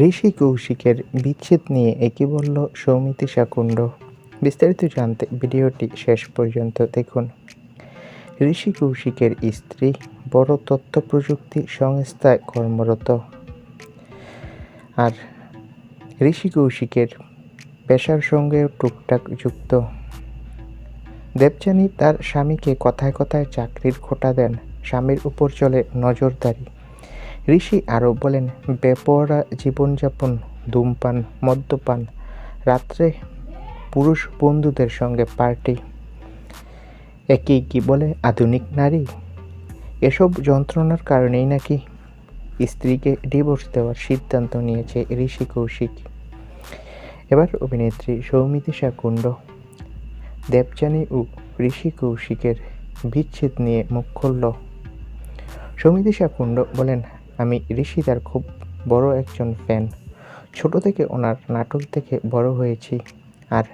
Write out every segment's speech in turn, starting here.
ঋষি কৌশিকের বিচ্ছেদ নিয়ে একই বলল সৌমিতি শাকুণ্ড, বিস্তারিত জানতে ভিডিওটি শেষ পর্যন্ত দেখুন। ঋষি কৌশিকের স্ত্রী, বড় তথ্য প্রযুক্তি সংস্থায় কর্মরত। আর ঋষি কৌশিকের পেশার সঙ্গেও টুকটাক যুক্ত। দেবযানী তার স্বামীকে কথায় কথায় চাকরির খোটা দেন, স্বামীর উপর চলে নজরদারি। ঋষি আরও বলেন বেপরা জীবনযাপন, ধূমপান, মদ্যপান, রাত্রে পুরুষ বন্ধুদের সঙ্গে পার্টি। একেই কি বলে, আধুনিক নারী? এসব যন্ত্রণার কারণেই নাকি স্ত্রীকে ডিভোর্স দেওয়ার সিদ্ধান্ত নিয়েছে ঋষি কৌশিক। এবার অভিনেত্রী সৌমিতি শাকুণ্ড দেবযানী ও ঋষি কৌশিকের বিচ্ছেদ নিয়ে মুখ খুলল। সৌমিতি শাকুণ্ড বলেন আমি ঋষিদার খুব বড় একজন ফ্যান ছোট থেকে ওনার নাটক দেখে বড় হয়েছি। আর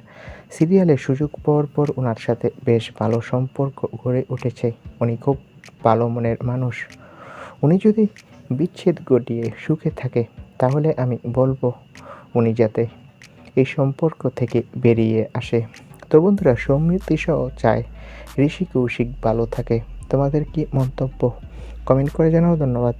সিরিয়ালে সুযোগ পাওয়ার পর ওনার সাথে বেশ ভালো সম্পর্ক গড়ে উঠেছে। উনি খুব ভালো মনের মানুষ। উনি যদি বিচ্ছেদ ঘটিয়ে সুখে থাকে, তাহলে আমি বলব উনি যাতে এই সম্পর্ক থেকে বেরিয়ে আসে। তো বন্ধুরা সৌমিতি সহ চায় ঋষি কৌশিক ভালো থাকে। তোমাদের কি মন্তব্য? কমেন্ট করে জানাও, ধন্যবাদ।